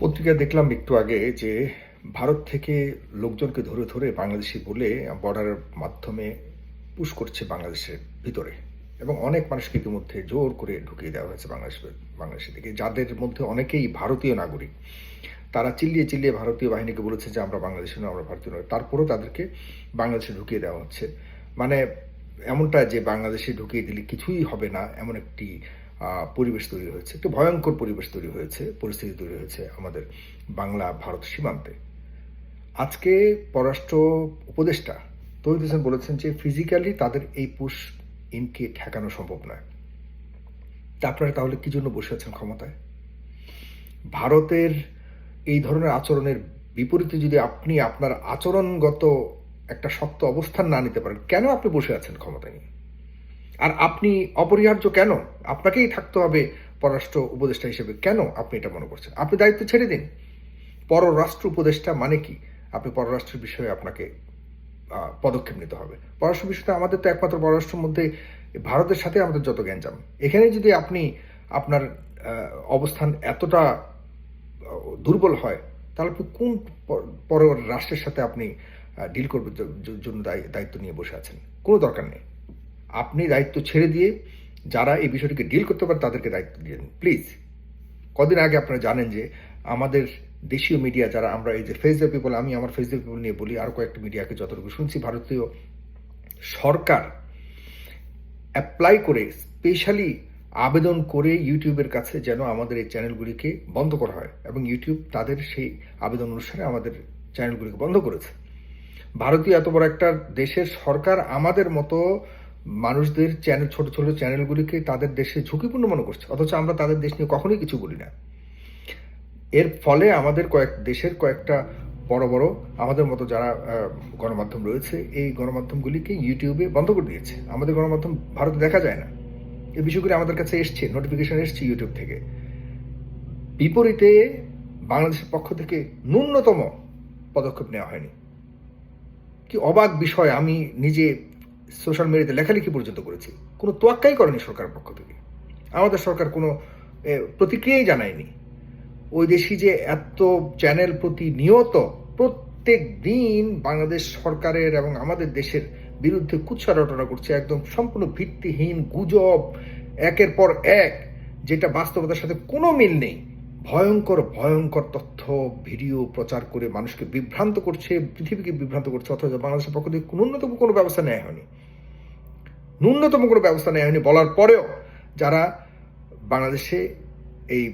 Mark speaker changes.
Speaker 1: পত্রিকা দেখলাম একটু আগে যে ভারত থেকে লোকজনকে ধরে ধরে বাংলাদেশি বলে বর্ডারের মাধ্যমে পুশ করছে বাংলাদেশের ভিতরে। এবং অনেক মানুষকে ইতিমধ্যে জোর করে ঢুকিয়ে দেওয়া হয়েছে বাংলাদেশ, বাংলাদেশের দিকে। যাদের মধ্যে অনেকেই ভারতীয় নাগরিক। তারা চিল্লিয়ে চিল্লিয়ে ভারতীয় বাহিনীকে বলেছে যে, আমরা বাংলাদেশি নয়, আমরা ভারতীয় নয়। তারপরেও তাদেরকে বাংলাদেশে ঢুকিয়ে দেওয়া হচ্ছে। মানে এমনটা যে, বাংলাদেশে ঢুকিয়ে দিলে কিছুই হবে না এমন একটি পরিবেশ তৈরি হয়েছে। একটু ভয়ঙ্কর পরিবেশ তৈরি হয়েছে, পরিস্থিতি তৈরি হয়েছে আমাদের বাংলা ভারত সীমান্তে। আজকে পররাষ্ট্র উপদেষ্টা তহিদ হোসেন বলেছেন যে ফিজিক্যালি তাদের এই পুশ ইনকে ঠেকানো সম্ভব নয়। তা আপনারা তাহলে কি জন্য বসে আছেন ক্ষমতায়? ভারতের এই ধরনের আচরণের বিপরীতে যদি আপনি আপনার আচরণগত একটা শক্ত অবস্থান না নিতে পারেন, কেন আপনি বসে আছেন ক্ষমতায় নিয়ে? আর আপনি অপরিহার্য কেন? আপনাকেই থাকতে হবে পররাষ্ট্র উপদেষ্টা হিসেবে। কেন আপনি এটা মনে করছেন? আপনি দায়িত্ব ছেড়ে দিন। পররাষ্ট্র উপদেষ্টা মানে কি? আপনি পররাষ্ট্রের বিষয়ে আপনাকে পদক্ষেপ নিতে হবে। পররাষ্ট্র বিষয়টা আমাদের তো একমাত্র পররাষ্ট্রের মধ্যে, ভারতের সাথে আমাদের যত জ্ঞানজাম এখানে যদি আপনি আপনার অবস্থান এতটা দুর্বল হয়, তাহলে আপনি কোন পর- রাষ্ট্রের সাথে আপনি ডিল করবেন জন্য দায়িত্ব নিয়ে বসে আছেন? কোনো দরকার নেই। আপনি দায়িত্ব ছেড়ে দিয়ে যারা এই বিষয়টিকে ডিল করতে পারে তাদেরকে দায়িত্ব দিয়ে দিন প্লিজ কদিন আগে আপনারা জানেন যে আমাদের দেশীয় মিডিয়া যারা, আমরা এই যে ফেস দ্য পিপল আমি আমার ফেস দ্য পিপল নিয়ে বলি আরও কয়েকটা মিডিয়াকে যতটুকু শুনছি, ভারতীয় সরকার অ্যাপ্লাই করে স্পেশালি আবেদন করে ইউটিউবের কাছে যেন আমাদের এই চ্যানেলগুলিকে বন্ধ করা হয় এবং ইউটিউব তাদের সেই আবেদন অনুসারে আমাদের চ্যানেলগুলিকে বন্ধ করেছে। ভারতীয় এত বড় একটা দেশের সরকার আমাদের মতো মানুষদের চ্যানেল ছোট ছোট চ্যানেলগুলিকে তাদের দেশে ঝুঁকিপূর্ণ মনে করছে। অথচ আমরা তাদের দেশ নিয়ে কখনোই কিছু বলি না। এর ফলে আমাদের কয়েক, দেশের কয়েকটা বড় বড় আমাদের মতো যারা গণমাধ্যম রয়েছে, এই গণমাধ্যমগুলিকে ইউটিউবে বন্ধ করে দিয়েছে। আমাদের গণমাধ্যম ভারতে দেখা যায় না। এই বিষয়গুলি আমাদের কাছে এসছে নোটিফিকেশন এসছে ইউটিউব থেকে। বিপরীতে বাংলাদেশের পক্ষ থেকে ন্যূনতম পদক্ষেপ নেওয়া হয়নি। কি অবাক বিষয়, আমি নিজে সোশ্যাল মিডিয়াতে লেখালেখি পর্যন্ত করেছি। কোনো তোয়াক্কাই করেনি সরকারের পক্ষ থেকে। আমাদের সরকার কোনো প্রতিক্রিয়াই জানায়নি। ওই দেশি যে এত চ্যানেল প্রতিনিয়ত প্রত্যেক দিন বাংলাদেশ সরকারের এবং আমাদের দেশের বিরুদ্ধে কুৎসা রটনা করছে, একদম সম্পূর্ণ ভিত্তিহীন গুজব, একের পর এক, যেটা বাস্তবতার সাথে কোনো মিল নেই। ভয়ঙ্কর ভয়ঙ্কর তথ্য, ভিডিও প্রচার করে মানুষকে বিভ্রান্ত করছে, পৃথিবীকে বিভ্রান্ত করছে, অথচ বাংলাদেশের পক্ষ থেকে ন্যূনতম কোনো ব্যবস্থা নেওয়া হয়নি। ন্যূনতম কোনো ব্যবস্থা নেওয়া হয়নি বলার পরেও যারা বাংলাদেশে এই